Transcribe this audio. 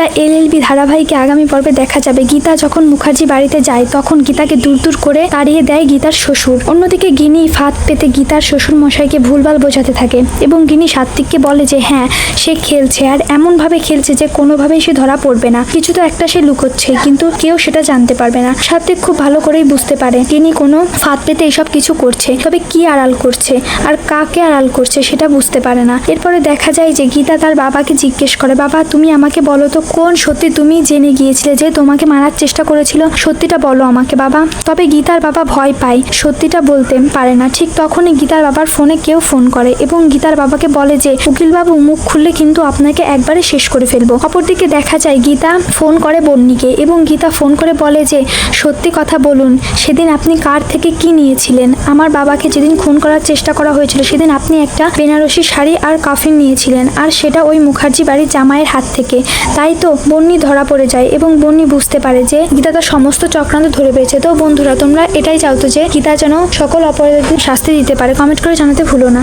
The LLB ধারাবাহিকে আগামী পর্বে দেখা যাবে। গীতা যখন মুখার্জি বাড়িতে যায়, তখন গীতাকে দূর দূর করে তাড়িয়ে দেয় গীতার শ্বশুর। অন্যদিকে গিনি ফাঁদ পেতে গীতার শ্বশুর মশাইকে ভুলভাল বোঝাতে থাকে এবং গিনি সাত্বিককে বলে যে হ্যাঁ সে খেলছে আর এমনভাবে খেলছে যে কোনোভাবেই সে ধরা পড়বে না। কিছু তো একটা সে লুকোচ্ছে, কিন্তু কেউ সেটা জানতে পারবে না। সাত্বিক খুব ভালো করেই বুঝতে পারে, গিনি কোনো ফাঁদ পেতে এসব কিছু করছে, তবে কি আড়াল করছে আর কাকে আড়াল করছে সেটা বুঝতে পারে না। এরপরে দেখা যায় যে গীতা তার বাবাকে জিজ্ঞেস করে, বাবা, তুমি আমাকে বলো তো কোন সত্যি তুমি জেনে গিয়েছিলে যে তোমাকে মারার চেষ্টা করেছিল? সত্যিটা বলো আমাকে বাবা। তবে গীতার বাবা ভয় পায়। সত্যিটা বলতে পারে না। ঠিক তখনই গীতার বাবার ফোনে কেউ ফোন করে এবং গীতার বাবাকে বলে যে, উকিলবাবু, মুখ খুললে কিন্তু আপনাকে একবারে শেষ করে ফেলব। অপরদিকে দেখা যায় গীতা ফোন করে বন্নিকে এবং গীতা ফোন করে বলে যে, সত্যি কথা বলুন, সেদিন আপনি কার থেকে কি নিয়েছিলেন? আমার বাবাকে যেদিন খুন করার চেষ্টা করা হয়েছিল, সেদিন আপনি একটা বেনারসি শাড়ি আর কাফিন নিয়েছিলেন, আর সেটা ওই মুখার্জি বাড়ির জামাইয়ের হাত থেকে। তাই তো বন্নি ধরা পড়ে যায় এবং বন্নি বুঝতে পারে যে গীতা তার সমস্ত চক্রান্ত ধরে পেয়েছে। তো বন্ধুরা, তোমরা এটাই চাও তো যে গীতা যেন সকল অপরাধীদের শাস্তি দিতে পারে। কমেন্ট করে জানাতে ভুলো না।